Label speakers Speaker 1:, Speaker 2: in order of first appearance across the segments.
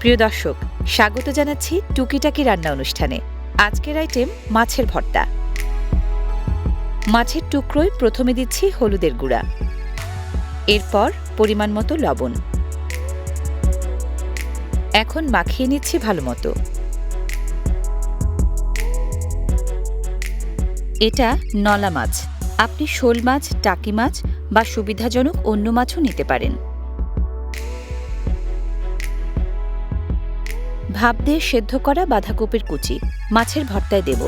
Speaker 1: প্রিয় দর্শক, স্বাগত জানাচ্ছি টুকিটাকি রান্না অনুষ্ঠানে। আজকের আইটেম মাছের ভর্তা। মাছের টুকরোয় প্রথমে দিচ্ছি হলুদের গুঁড়া। এরপর পরিমাণ মতো লবণ। এখন মাখিয়ে নিচ্ছি ভালো মতো। এটা নলা মাছ। আপনি শোল মাছ, টাকি মাছ বা সুবিধাজনক অন্য মাছও নিতে পারেন। ভাপ দিয়ে সেদ্ধ করা বাঁধাকপির কুচি, মাছের ভর্তায় দেব।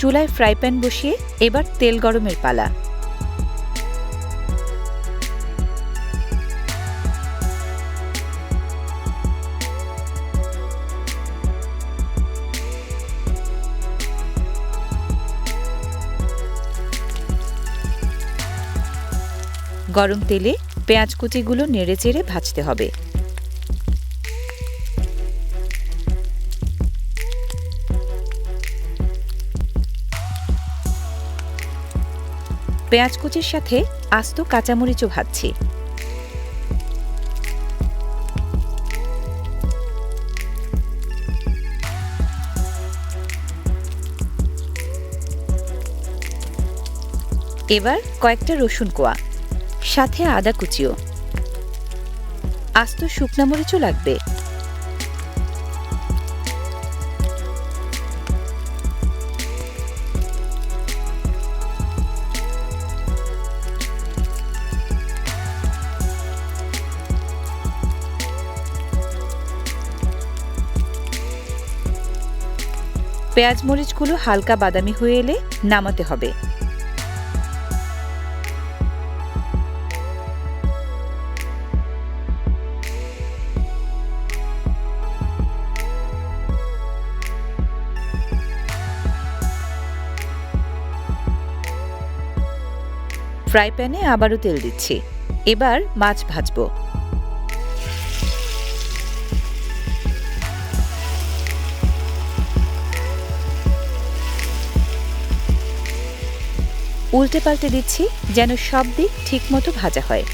Speaker 1: চুলায় ফ্রাই প্যান বসিয়ে এবার তেল গরমের পালা। গরম তেলে পেঁয়াজ কুচিগুলো নেড়ে চেড়ে ভাজতে হবে। পেঁয়াজ কুচির সাথে আস্ত কাঁচামরিচও ভাজছি। এবার কয়েকটা রসুন কোয়া। সাথে আদা কুচিও। আস্ত শুকনা মরিচও লাগবে। পেঁয়াজ মরিচগুলো হালকা বাদামি হয়ে এলে নামাতে হবে। ফ্রাই প্যানে আবারও তেল দিচ্ছি। এবার মাছ ভাজবো। উল্টে পাল্টে দিচ্ছি যেন সব দিক ঠিকমতো ভাজা হয়।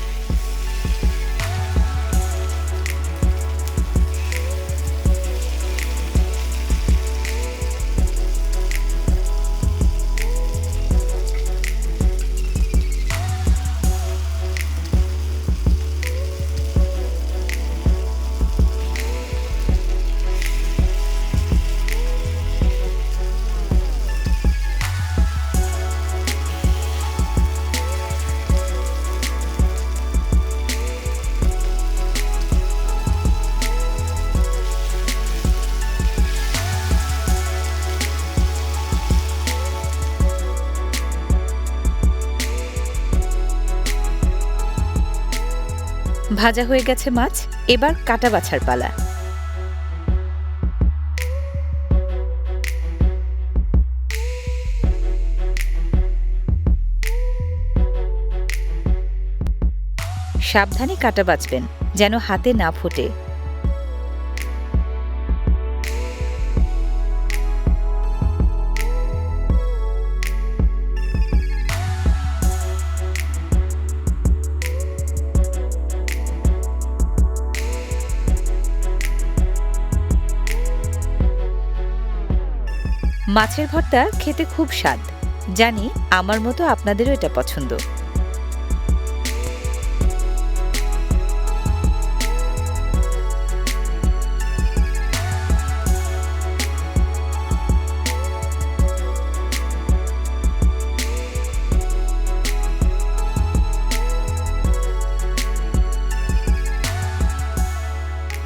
Speaker 1: ভাজা হয়ে গেছে মাছ, এবার কাটা বাছার পালা। সাবধানে কাটা বাছবেন, যেন হাতে না ফোটে। মাছের ভর্তা খেতে খুব স্বাদ। জানি আমার মতো আপনাদেরও এটা পছন্দ।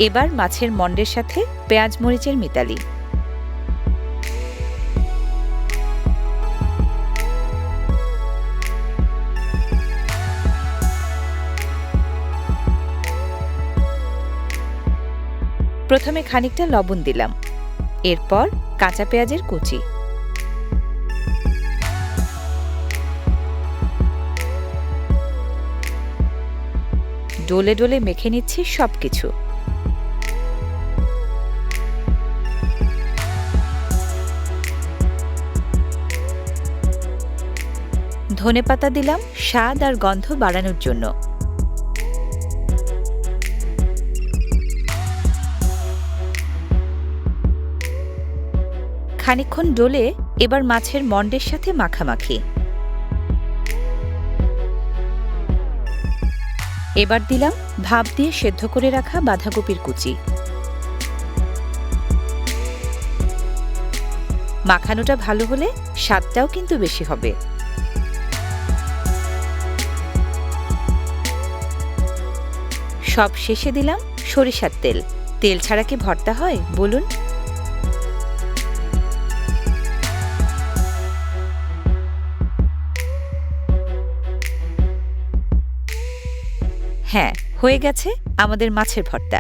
Speaker 1: এবার মাছের মন্ডের সাথে পেঁয়াজ মরিচের মিতালি। প্রথমে খানিকটা লবণ দিলাম। এরপর কাঁচা পেঁয়াজের কুচি। ডোলে ডোলে মেখে নিচ্ছি সবকিছু। ধনেপাতা দিলাম, স্বাদ আর গন্ধ বাড়ানোর জন্য। খানিকক্ষণ ডলে এবার মাছের মণ্ডের সাথে মাখামাখি। এবার দিলাম ভাপ দিয়ে সেদ্ধ করে রাখা বাঁধাকপির কুচি। মাখানোটা ভালো হলে স্বাদটাও কিন্তু বেশি হবে। সব শেষে দিলাম সরিষার তেল। তেল ছাড়া কি ভর্তা হয়? বলুন। হ্যাঁ হয়ে গেছে আমাদের মাছের ভর্তা।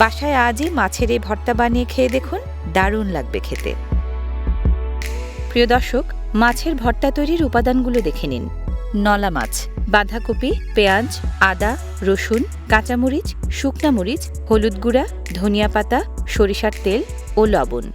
Speaker 1: বাসায় আজই মাছের এই ভর্তা বানিয়ে খেয়ে দেখুন, দারুণ লাগবে খেতে। প্রিয় দর্শক, মাছের ভর্তা তৈরির উপাদানগুলো দেখে নিন। নলা মাছ, বাঁধাকপি, পেঁয়াজ, আদা, রসুন, কাঁচামরিচ, শুকনা মরিচ, হলুদ গুঁড়া, ধনিয়া পাতা, সরিষার তেল ও লবণ।